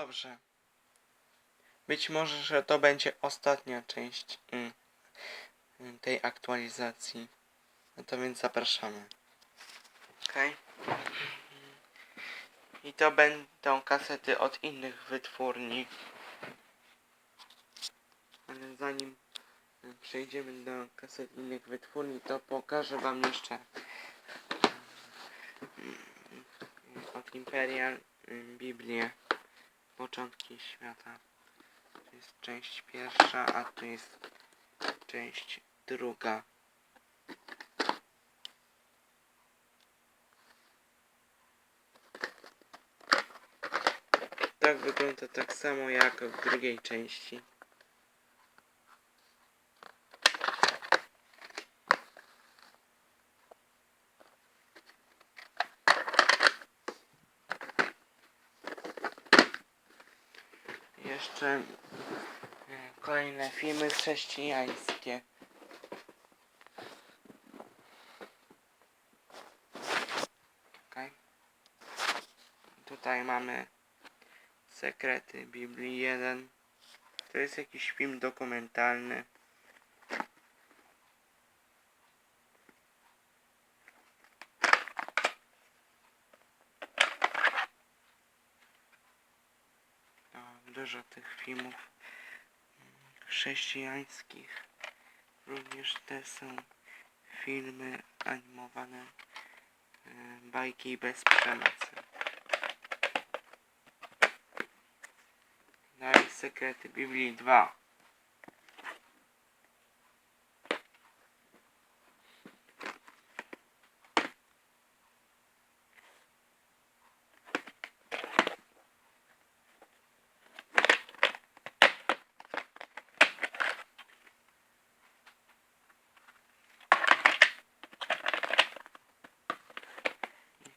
Dobrze. Być może, że to będzie ostatnia część mm, tej aktualizacji. No to więc zapraszamy. Okej. I to będą kasety od innych wytwórni. Ale zanim przejdziemy do kaset innych wytwórni, to pokażę wam jeszcze mm, od Imperial mm, Biblię. Początki świata. To jest część pierwsza, a tu jest część druga. Tak wygląda tak samo jak w drugiej części. Jeszcze e, kolejne filmy chrześcijańskie. Tutaj mamy Sekrety Biblii 1. To jest jakiś film dokumentalny. No, dużo tych filmów chrześcijańskich. Również te są filmy animowane, e, bajki bez przemocy. Dalej Sekrety Biblii 2.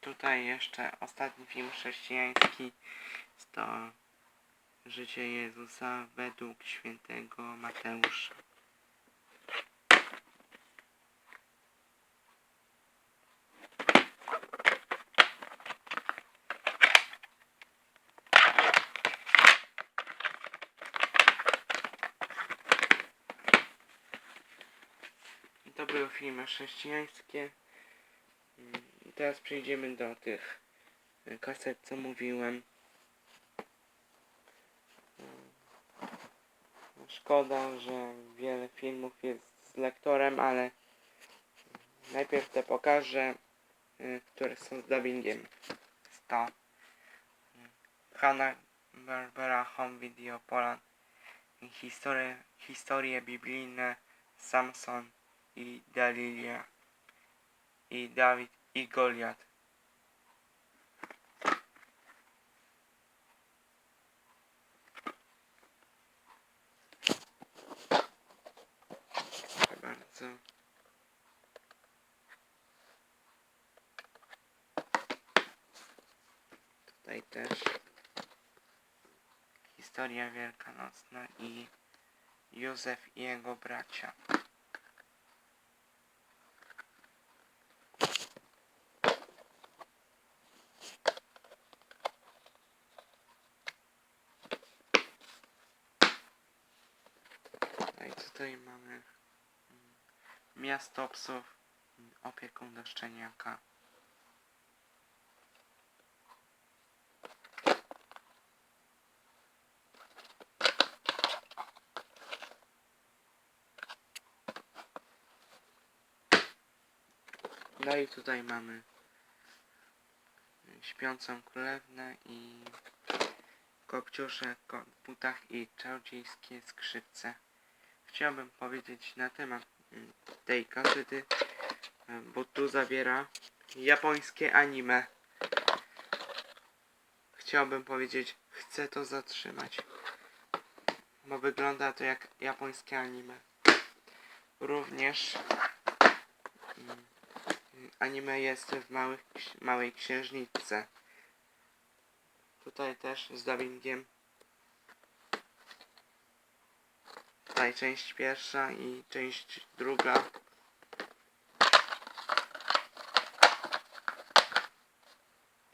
Tutaj jeszcze ostatni film chrześcijański to Życie Jezusa według świętego Mateusza. To były filmy chrześcijańskie. Teraz przejdziemy do tych y, kaset, co mówiłem. Szkoda, że wiele filmów jest z lektorem, ale najpierw te pokażę, y, które są z dubbingiem. To Hanna Barbera Home Video Poland historie, historie biblijne Samson i Dalilia i Dawid i Goliat. Tutaj też historia wielkanocna i Józef i jego bracia. No i tutaj mamy mm, miasto psów, opieką do szczeniaka. No i tutaj mamy śpiącą królewnę i kopciusze butach i czarodziejskie skrzypce. Chciałbym powiedzieć na temat mm, tej kasety, e, bo tu zawiera japońskie anime. Chciałbym powiedzieć, chcę to zatrzymać, bo wygląda to jak japońskie anime. Również mm, anime jest w małych, małej księżniczce. Tutaj też z dubbingiem. Tutaj część pierwsza i część druga.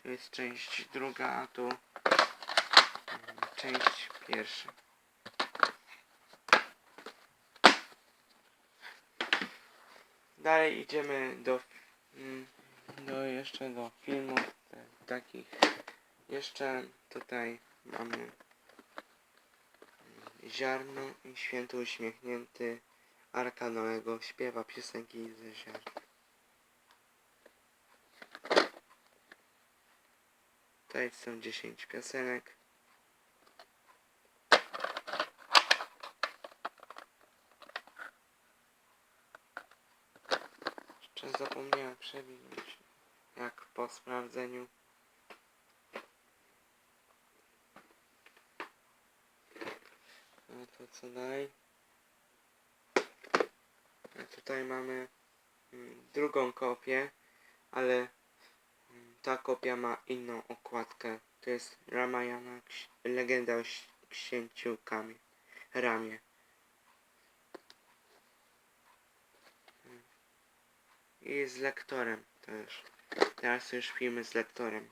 Tu jest część druga, a tu mm, część pierwsza. Dalej idziemy do, mm, do jeszcze do filmów te, takich. Jeszcze tutaj mamy ziarno i święty uśmiechnięty Arka Noego śpiewa piosenki ze ziarna. Tutaj są 10 piosenek. Jeszcze zapomniałem przewinąć, jak po sprawdzeniu. No to co dalej? A tutaj mamy mm, drugą kopię, ale mm, ta kopia ma inną okładkę. To jest Ramayana, legenda o księciu Kamie, Ramie. Mm. I z lektorem też. Teraz już filmy z lektorem.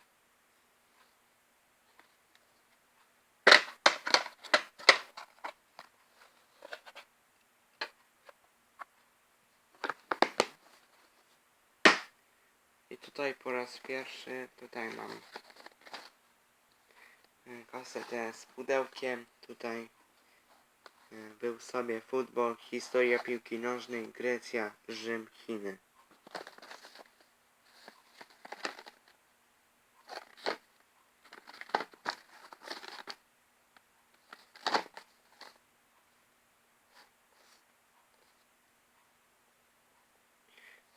Tutaj po raz pierwszy, tutaj mam y, kasetę z pudełkiem. Tutaj y, był sobie futbol, historia piłki nożnej, Grecja, Rzym, Chiny.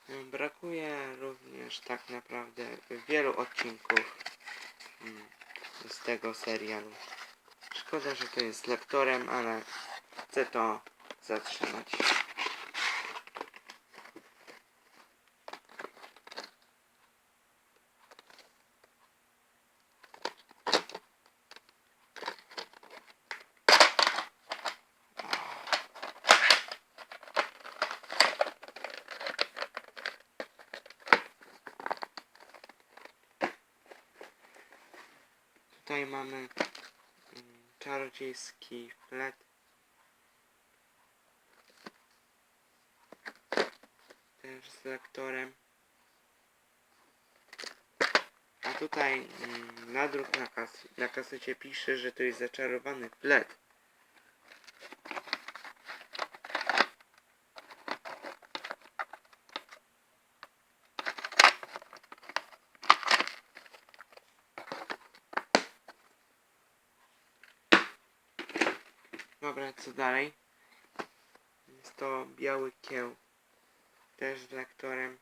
Y, Brakuje również tak naprawdę wielu odcinków mm, z tego serialu. Szkoda, że to jest lektorem, ale chcę to zatrzymać. Tutaj mamy mm, czarodziejski flet. Też z lektorem. A tutaj mm, nadruk na, kas na kasecie pisze, że to jest zaczarowany flet. Dobra, co dalej? Jest to biały kieł. Też z lektorem.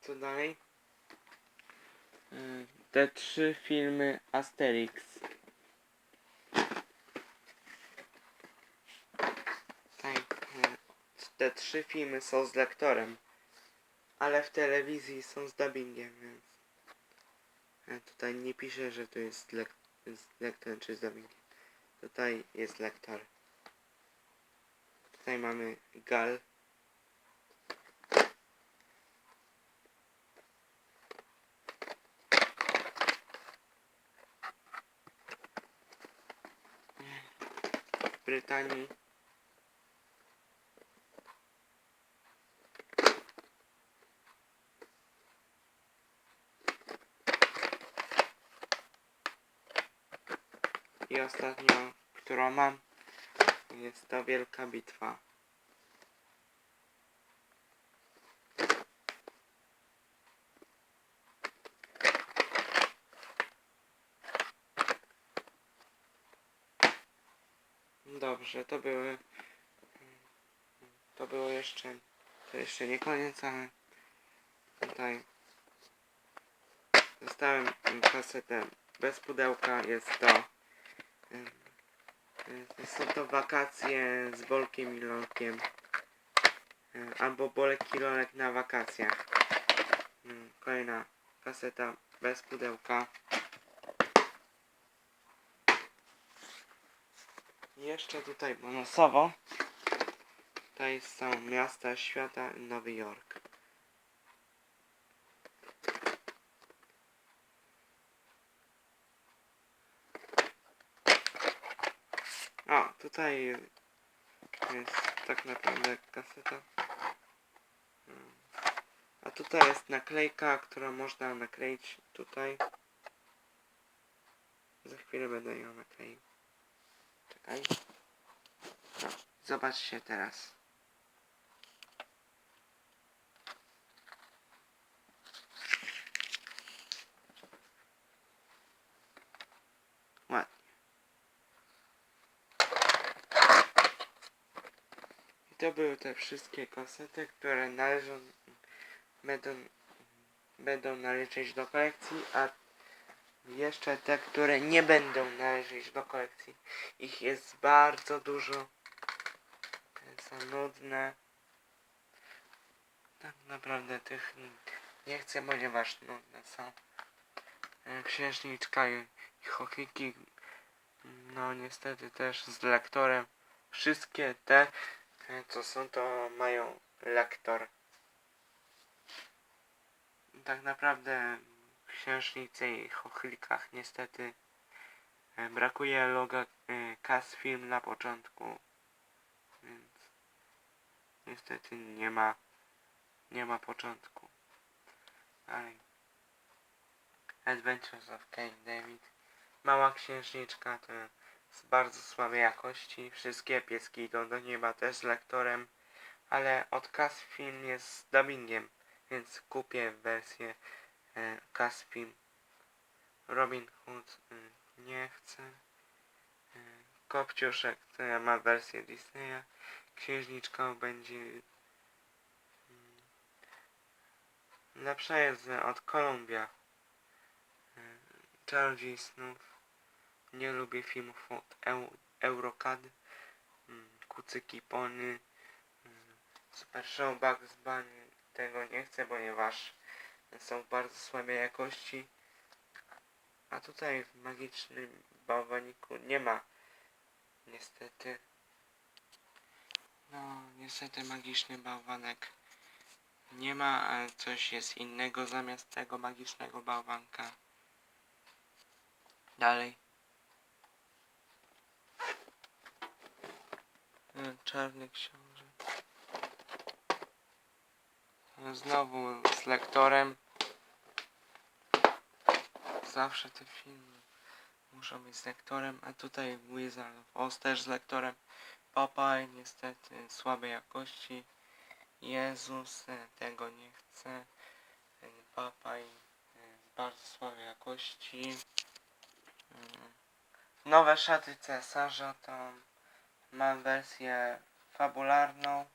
Co dalej? Y, Te trzy filmy Asterix. Tutaj e, te trzy filmy są z lektorem, ale w telewizji są z dubbingiem, więc e, tutaj nie pisze, że to jest lek z lektorem czy z dubbingiem. Tutaj jest lektor. Tutaj mamy Gal. Brytanii I ostatnio, którą mam, jest to wielka bitwa. Dobrze, to były. To było jeszcze. To jeszcze nie koniec, ale tutaj dostałem kasetę bez pudełka. Jest to. Ym, y, Są to wakacje z Bolkiem i Lolkiem. Y, Albo Bolek i Lolek na wakacjach. Ym, Kolejna kaseta bez pudełka. Jeszcze tutaj bonusowo. Tutaj są miasta świata Nowy Jork. O, tutaj jest tak naprawdę kaseta. A tutaj jest naklejka, którą można nakleić tutaj. Za chwilę będę ją nakleił. Czekaj. No, zobaczcie teraz. Ładnie. I to były te wszystkie kasety, które należą, będą, będą należeć do kolekcji, a jeszcze te, które nie będą należeć do kolekcji. Ich jest bardzo dużo. Te są nudne. Tak naprawdę tych nie chcę, ponieważ nudne są. E, Księżniczka i i chochyki. No niestety też z lektorem. Wszystkie te, co są, to mają lektor. Tak naprawdę w księżnicy i chochlikach niestety e, brakuje loga e, Cas Film na początku. Więc niestety nie ma nie ma początku. Adventures of Kane David. Mała księżniczka to z bardzo słabej jakości. Wszystkie pieski idą do nieba też z lektorem. Ale od Cas Film jest z dubbingiem, więc kupię wersję e. Robin Hood e, nie chce. E, Kopciuszek ja ma wersję Disneya. Księżniczką będzie mm, lepsza jest od Columbia. E, Czarodziej snów. Nie lubię filmów od Eu Eurocad. Mm, Kucyki Pony. mm, Super Show Bugs Bunny. Tego nie chcę, ponieważ są bardzo słabej jakości. A tutaj w magicznym bałwaniku nie ma. Niestety. No, niestety magiczny bałwanek nie ma, ale coś jest innego zamiast tego magicznego bałwanka. Dalej. Czarny książę. E, Znowu z lektorem. Zawsze te filmy muszą być z lektorem, a tutaj Wizard of Oz też z lektorem. Popeye niestety słabej jakości. Jezus, e, tego nie chcę. E, Popeye e, bardzo słabej jakości. Nowe szaty cesarza to mam wersję fabularną.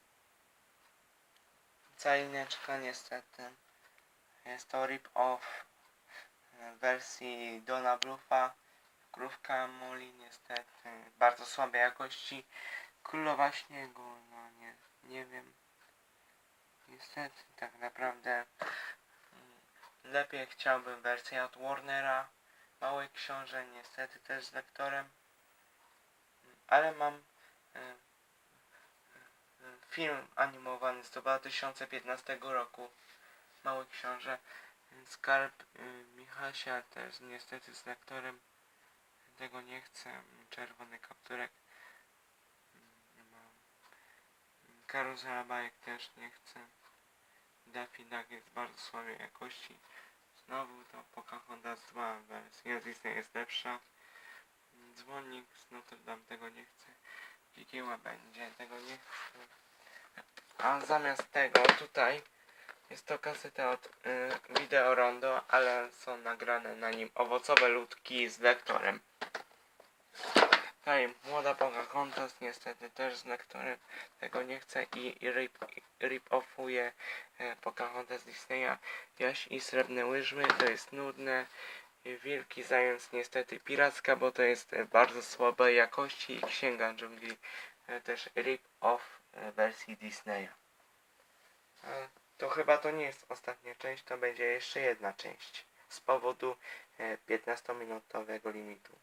Calineczka niestety. Jest to rip-off wersji Dona Bluffa. Krówka Molly niestety bardzo słabej jakości. Królowa Śniegu, no nie, nie wiem. Niestety tak naprawdę mm, lepiej chciałbym wersję od Warnera. Mały Książę niestety też z lektorem. Ale mam film animowany z 2015 roku. Mały Książę. Skarb y, Michasia też niestety z lektorem. Tego nie chcę. Czerwony kapturek. Karuzela bajek też nie chcę. Daffy Duck jest bardzo słabej jakości. Znowu to Pocahontas 2 wersja Disney jest lepsza. Dzwonnik z Notre Dame tego nie chcę. Dzikiła będzie, tego nie chcę. A zamiast tego tutaj jest to kaseta od y, Video Rondo, ale są nagrane na nim owocowe ludki z lektorem. Tutaj młoda Pocahontas niestety też z lektorem tego nie chcę i, i rip, rip e, Pocahontas Disneya. Jaś i srebrne łyżwy to jest nudne. Wielki zając niestety piracka, bo to jest e, bardzo słabej jakości i księga dżungli e, też rip off e, wersji Disneya. To chyba to nie jest ostatnia część, to będzie jeszcze jedna część z powodu e, 15-minutowego limitu.